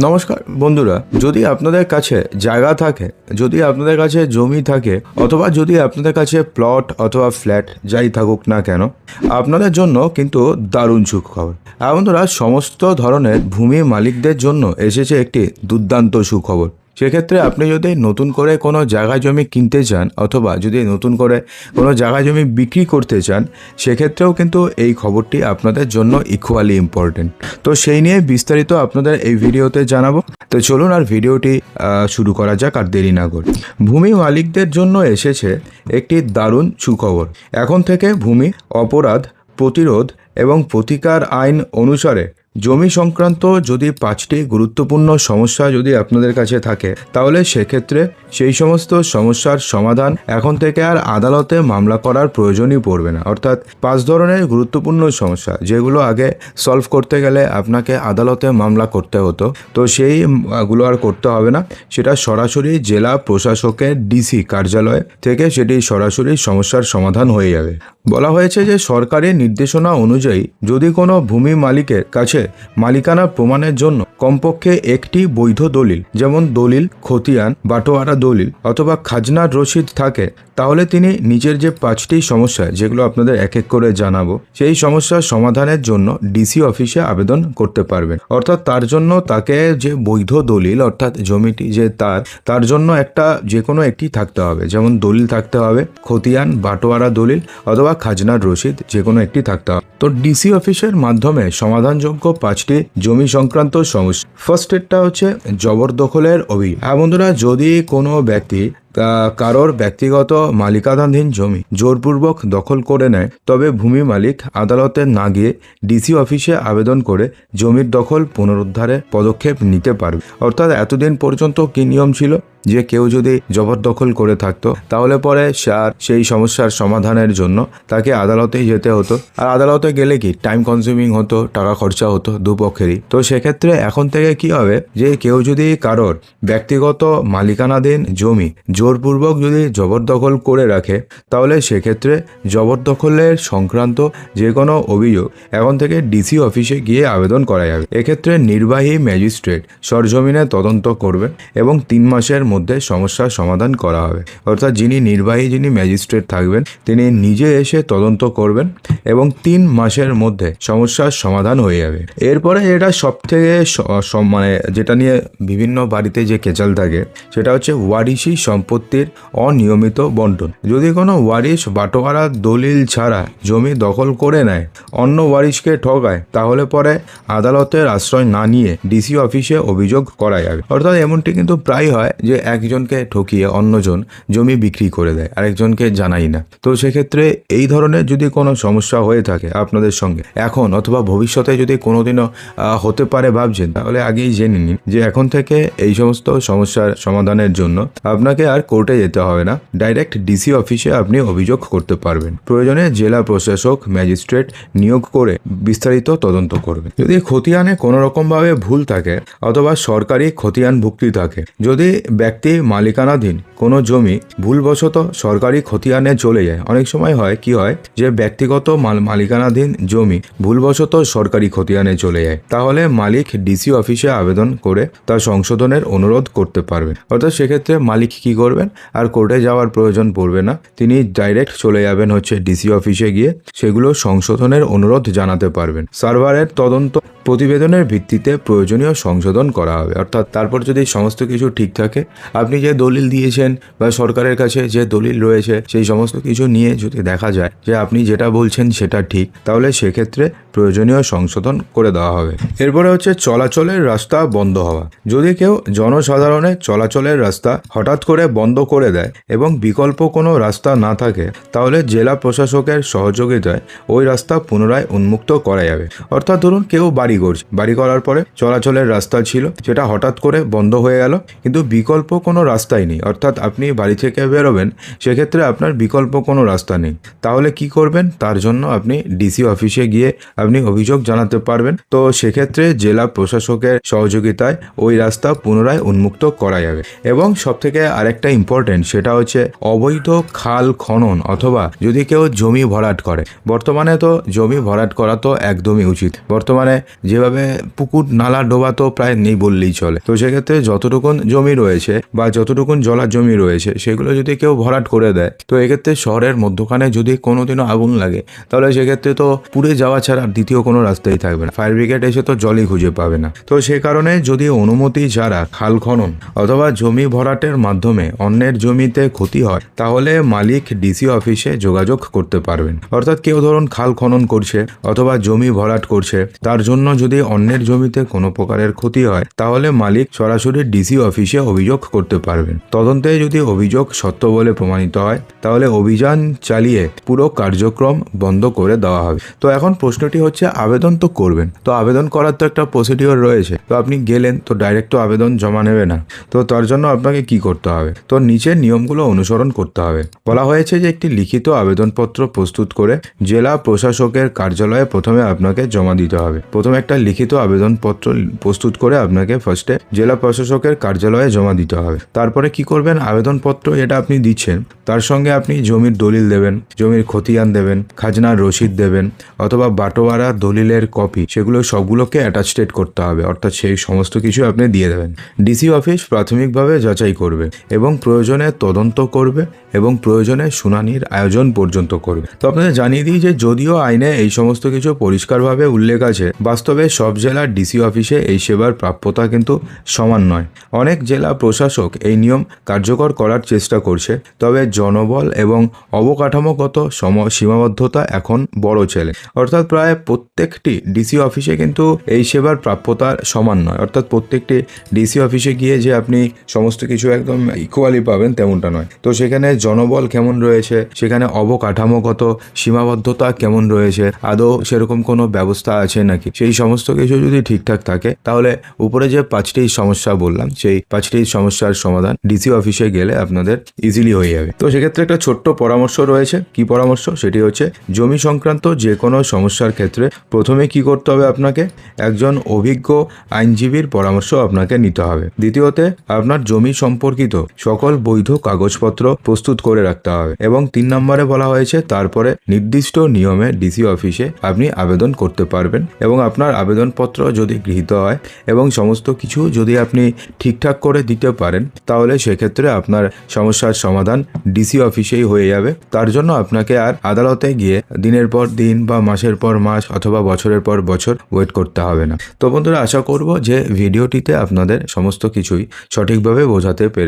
নমস্কার, বন্ধুরা, যদি আপনাদের কাছে জায়গা থাকে, যদি আপনাদের কাছে জমি থাকে, অথবা যদি আপনাদের কাছে প্লট অথবা ফ্ল্যাট যাই থাকুক না কেন, আপনাদের জন্য কিন্তু দারুণ সুখবর। আর বন্ধুরা, সমস্ত ধরনের ভূমি মালিকদের জন্য এসেছে একটি দুর্দান্ত সুখবর। সেক্ষেত্রে আপনি যদি নতুন করে কোনো জায়গা জমি কিনতে চান অথবা যদি নতুন করে কোনো জায়গা জমি বিক্রি করতে চান, সেক্ষেত্রেও কিন্তু এই খবরটি আপনাদের জন্য ইকুয়ালি ইম্পর্টেন্ট তো সেই নিয়ে বিস্তারিত আপনাদের এই ভিডিওতে জানাব। তো চলুন আর ভিডিওটি শুরু করা যাক আর দেরি না করে। ভূমি মালিকদের জন্য এসেছে একটি দারুণ সুখবর। এখন থেকে ভূমি অপরাধ, প্রতিরোধ এবং প্রতিকার আইন অনুসারে জমি সংক্রান্ত যদি পাঁচটি গুরুত্বপূর্ণ সমস্যা যদি আপনাদের কাছে থাকে, তাহলে সেক্ষেত্রে সেই সমস্ত সমস্যার সমাধান এখন থেকে আর আদালতে মামলা করার প্রয়োজনই পড়বে না। অর্থাৎ পাঁচ ধরনের গুরুত্বপূর্ণ সমস্যা, যেগুলো আগে সলভ করতে গেলে আপনাকে আদালতে মামলা করতে হতো, তো সেইগুলো আর করতে হবে না। সেটা সরাসরি জেলা প্রশাসকের ডিসি কার্যালয় থেকে সেটি সরাসরি সমস্যার সমাধান হয়ে যাবে। বলা হয়েছে যে সরকারি নির্দেশনা অনুযায়ী যদি কোনো ভূমি মালিকের কাছে মালিকানা প্রমাণের জন্য কমপক্ষে একটি বৈধ দলিল, যেমন দলিল, খতিয়ান, বাটোয়ারা দলিল অথবা খাজনার রসিদ থাকে। তাহলে তিনি নিজের যে পাঁচটি সমস্যা, যেগুলো আপনাদের এক এক করে জানাব, সেই সমস্যার সমাধানের জন্য ডিসি অফিসে আবেদন করতে পারবেন। অর্থাৎ তার জন্য তাকে যে বৈধ দলিল, অর্থাৎ জমিটি যে তার তার জন্য একটা যে কোনো একটি থাকতে হবে। যেমন দলিল থাকতে হবে, খতিয়ান, বাটোয়ারা দলিল অথবা খাজনার রসিদ যে কোনো একটি থাকতে হবে। তো ডিসি অফিসের মাধ্যমে সমাধানযোগ্য পাঁচটি জমি সংক্রান্ত সমস্যা। ফার্স্ট এডটা হচ্ছে জবরদখলের অভিযোগ। হ্যাঁ বন্ধুরা যদি কোনো ব্যক্তি কারোর ব্যক্তিগত মালিকানাধীন জমি জোরপূর্বক দখল করে নেয়, তবে ভূমি মালিক আদালতে না গিয়ে ডিসি অফিসে আবেদন করে জমির দখল পুনরুদ্ধারে পদক্ষেপ নিতে পারবে। অর্থাৎ এতদিন পর্যন্ত কি নিয়ম ছিল যে কেউ যদি জবরদখল করে থাকতো, তাহলে পরে সার সেই সমস্যার সমাধানের জন্য তাকে আদালতেই যেতে হতো। আর আদালতে গেলে কি টাইম কনজিউমিং হতো, টাকা খরচা হতো দুপক্ষেরই। তো সেক্ষেত্রে এখন থেকে কি হবে? যে কেউ যদি কারোর ব্যক্তিগত মালিকানাধীন জমি জোরপূর্বক যদি জবরদখল করে রাখে, তাহলে সেক্ষেত্রে জবরদখলের সংক্রান্ত যে কোনো অভিযোগ এখন থেকে ডিসি অফিসে গিয়ে আবেদন করা যাবে। এক্ষেত্রে নির্বাহী ম্যাজিস্ট্রেট সরজমিনে তদন্ত করবেন এবং তিন মাসের মধ্যে সমস্যার সমাধান করা হবে। অর্থাৎ যিনি নির্বাহী, যিনি ম্যাজিস্ট্রেট থাকবেন, তিনি নিজে এসে তদন্ত করবেন এবং তিন মাসের মধ্যে সমস্যার সমাধান হয়ে যাবে। এরপরে এটা সব থেকে মানে যেটা নিয়ে বিভিন্ন বাড়িতে যে কেচাল থাকে, সেটা হচ্ছে ওয়ারিশি সম্পত্তির অনিয়মিত বন্টন। যদি কোনো ওয়ারিশ বাটোয়ারা দলিল ছাড়া জমি দখল করে নেয়, অন্য ওয়ারিশকে ঠকায় তাহলে পরে আদালতের আশ্রয় না নিয়ে ডিসি অফিসে অভিযোগ করা যাবে। অর্থাৎ এমনটি কিন্তু প্রায় হয় যে একজনকে ঠকিয়ে অন্যজন জমি বিক্রি করে দেয়, আরেকজনকে জানাই না। তো সেক্ষেত্রে এই ধরনের যদি কোনো সমস্যা হয়ে থাকে আপনাদের সঙ্গে, এখন অথবা ভবিষ্যতে যদি কোনোদিনও হতে পারে ভাবছেন, তাহলে আগেই জেনে নিন যে এখন থেকে এই সমস্ত সমস্যার সমাধানের জন্য আপনাকে আর কোর্টে যেতে হবে না। ডাইরেক্ট ডিসি অফিসে আপনি অভিযোগ করতে পারবেন। প্রয়োজনে জেলা প্রশাসক ম্যাজিস্ট্রেট নিয়োগ করে বিস্তারিত তদন্ত করবেন। যদি খতিয়ানে কোনো রকমভাবে ভুল থাকে অথবা সরকারি খতিয়ান ভুক্তি থাকে, যদি ব্যক্তি মালিকানাধীন কোনো জমি ভুলবশত সরকারি খতিয়ানে চলে যায়, অনেক সময় হয় কি হয় যে ব্যক্তিগত মাল- মালিকানাধীন জমি ভুলবশত সরকারি খতিয়ানে চলে যায়, তাহলে মালিক ডিসি অফিসে আবেদন করে তা সংশোধনের অনুরোধ করতে পারবেন। অর্থাৎ সেক্ষেত্রে মালিক কি করবেন আর কোর্টে যাওয়ার প্রয়োজন পড়বে না। তিনি ডাইরেক্ট চলে যাবেন হচ্ছে ডিসি অফিসে গিয়ে। সেগুলো সংশোধনের অনুরোধ জানাতে পারবেন। সার্ভারের তদন্ত প্রতিবেদনের ভিত্তিতে প্রয়োজনীয় সংশোধন করা হবে। অর্থাৎ তারপর যদি সমস্ত কিছু ঠিক থাকে, আপনি যে দলিল দিয়েছেন বা সরকারের কাছে যে দলিল রয়েছে, সেই সমস্ত কিছু নিয়ে যদি দেখা যায় যে আপনি যেটা বলছেন সেটা ঠিক, তাহলে সেক্ষেত্রে প্রয়োজনীয় সংশোধন করে দেওয়া হবে। এরপরে হচ্ছে চলাচলের রাস্তা বন্ধ হওয়া। যদি কেউ জনসাধারণের চলাচলের রাস্তা হঠাৎ করে বন্ধ করে দেয় এবং বিকল্প কোনো রাস্তা না থাকে, তাহলে জেলা প্রশাসকের সহযোগিতায় ওই রাস্তা পুনরায় উন্মুক্ত করা যাবে। অর্থাৎ ধরুন কেউ বাড়ি করছে। বাড়ি করার পরে চলাচলের রাস্তা ছিল সেটা হঠাৎ করে বন্ধ হয়ে গেল, কিন্তু বিকল্প কোনো রাস্তাই নেই। অর্থাৎ আপনি বাড়ি থেকে বেরোবেন, সেক্ষেত্রে আপনার বিকল্প কোনো রাস্তা নেই। তাহলে কি করবেন? তার জন্য আপনি ডিসি অফিসে গিয়ে আপনি অভিযোগ জানাতে পারবেন। তো সেক্ষেত্রে জেলা প্রশাসকের সহযোগিতায় ওই রাস্তা পুনরায় উন্মুক্ত করা যাবে। এবং সবথেকে আরেকটা ইম্পর্টেন্ট সেটা হচ্ছে অবৈধ খাল খনন অথবা যদি কেউ জমি ভরাট করে। বর্তমানে তো জমি ভরাট করা তো একদমই উচিত। বর্তমানে যেভাবে পুকুর নালা ডোবা তো প্রায় নেই বললেই চলে। তো সেক্ষেত্রে যতটুকুন জমি রয়েছে বা যতটুকুন জলার জমি রয়েছে, সেগুলো যদি কেউ ভরাট করে দেয়, তো এক্ষেত্রে শহরের মধ্যখানে যদি কোনোদিনও আগুন লাগে, তাহলে সেক্ষেত্রে তো পুড়ে যাওয়া ছাড়া দ্বিতীয় কোনো রাস্তাই থাকবে না। ফায়ার ব্রিগেড এসে তো জলই খুঁজে পাবে না। তো সে কারণে যদি অনুমতি ছাড়া খাল খনন অথবা জমি ভরাটের মাধ্যমে অন্যের জমিতে ক্ষতি হয়, তাহলে মালিক ডিসি অফিসে যোগাযোগ করতে পারবেন। অর্থাৎ কেউ ধরুন খাল খনন করছে অথবা জমি ভরাট করছে, তার জন্য যদি অন্যের জমিতে কোনো প্রকারের ক্ষতি হয়, তাহলে মালিক সরাসরি ডিসি অফিসে অভিযোগ করতে পারবেন। তদন্তে যদি অভিযোগ সত্য বলে প্রমাণিত হয়, তাহলে অভিযান চালিয়ে পুরো কার্যক্রম বন্ধ করে দেওয়া হবে। তো এখন প্রশ্নটি হচ্ছে, আবেদন তো করবেন। তো আবেদন করার তো একটা প্রসিডিওর রয়েছে। তো আপনি গেলেন, তো ডাইরেক্ট তো আবেদন জমা নেবে না। তো তার জন্য আপনাকে কি করতে হবে? তো নিচের নিয়মগুলো অনুসরণ করতে হবে। বলা হয়েছে যে একটি লিখিত আবেদনপত্র প্রস্তুত করে জেলা প্রশাসকের কার্যালয়ে প্রথমে আপনাকে জমা দিতে হবে। প্রথমে একটা লিখিত আবেদনপত্র প্রস্তুত করে আপনাকে ফার্স্টে জেলা প্রশাসকের কার্যালয়ে জমা দিতে হবে। তারপরে কি করবেন? আবেদনপত্র এটা আপনি দিচ্ছেন, তার সঙ্গে আপনি জমির দলিল দেবেন, জমির খতিয়ান দেবেন, খাজনার রসিদ দেবেন, অথবা বাটোয়ারা দলিলের কপি সেগুলো সবগুলোকে অ্যাটাচটেড করতে হবে। অর্থাৎ সেই সমস্ত কিছু আপনি দিয়ে দেবেন। ডিসি অফিস প্রাথমিকভাবে যাচাই করবে এবং প্রয়োজনে তদন্ত করবে এবং প্রয়োজনে শুনানির আয়োজন পর্যন্ত করবে। তো আপনাদের জানিয়ে দিই যে যদিও আইনে এই সমস্ত কিছু পরিষ্কারভাবে উল্লেখ আছে, বাস্তবে সব জেলার ডিসি অফিসে এই সেবার প্রাপ্যতা কিন্তু সমান নয়। অনেক জেলা প্রশাসক এই নিয়ম কার্যকর করার চেষ্টা করছে, তবে জনবল এবং অবকাঠামোগত সম, সীমাবদ্ধতা এখন বড় ছেলে। অর্থাৎ প্রায় প্রত্যেকটি ডিসি অফিসে কিন্তু এই সেবার প্রাপ্যতা সমান নয়। অর্থাৎ প্রত্যেকটি ডিসি অফিসে গিয়ে যে আপনি সমস্ত কিছু একদম ইকুয়ালি পাবেন তেমনটা নয়। তো সেখানে জনবল কেমন রয়েছে? সেখানে অবকাঠামোগত সীমাবদ্ধতা কেমন রয়েছে? আদৌ সেরকম কোনো ব্যবস্থা আছে নাকি? সেই সমস্ত কিছু যদি ঠিকঠাক থাকে, তাহলে উপরে যে পাঁচটি সমস্যা বললাম, সেই পাঁচটি সমস্যার সমাধান ডিসি অফিসে গেলে আপনাদের ইজিলি হয়ে যাবে। তো সেক্ষেত্রে একটা ছোট্ট পরামর্শ রয়েছে। কি পরামর্শ? সেটি হচ্ছে, জমি সংক্রান্ত যে কোনো সমস্যার ক্ষেত্রে প্রথমে কি করতে হবে আপনাকে? একজন অভিজ্ঞ আইনজীবীর পরামর্শ আপনাকে নিতে হবে। দ্বিতীয়তে, আপনার জমি সম্পর্কিত সকল বৈধ কাগজপত্র প্রস্তুত করে রাখতে হবে এবং তিন নম্বরে বলা হয়েছে, তারপরে নির্দিষ্ট নিয়মে ডিসি অফিসে আপনি আবেদন করতে পারবেন এবং আপনার আবেদনপত্র যদি গৃহীত হয় এবং সমস্ত কিছু যদি আপনি ঠিকঠাক করে দিতে পারেন, তাহলে সেক্ষেত্রে আপনার সমস্যার সমাধান ডিসি অফিসেই হয়ে যাবে। তার জন্য আপনাকে আর আদালতে গিয়ে দিনের পর দিন বা মাসের পর মাস অথবা বছরের পর বছর ওয়েট করতে হবে না। তো বন্ধুরা, আশা করব যে ভিডিওটিতে আপনাদের সমস্ত কিছুই সঠিকভাবে বোঝাতে পেরে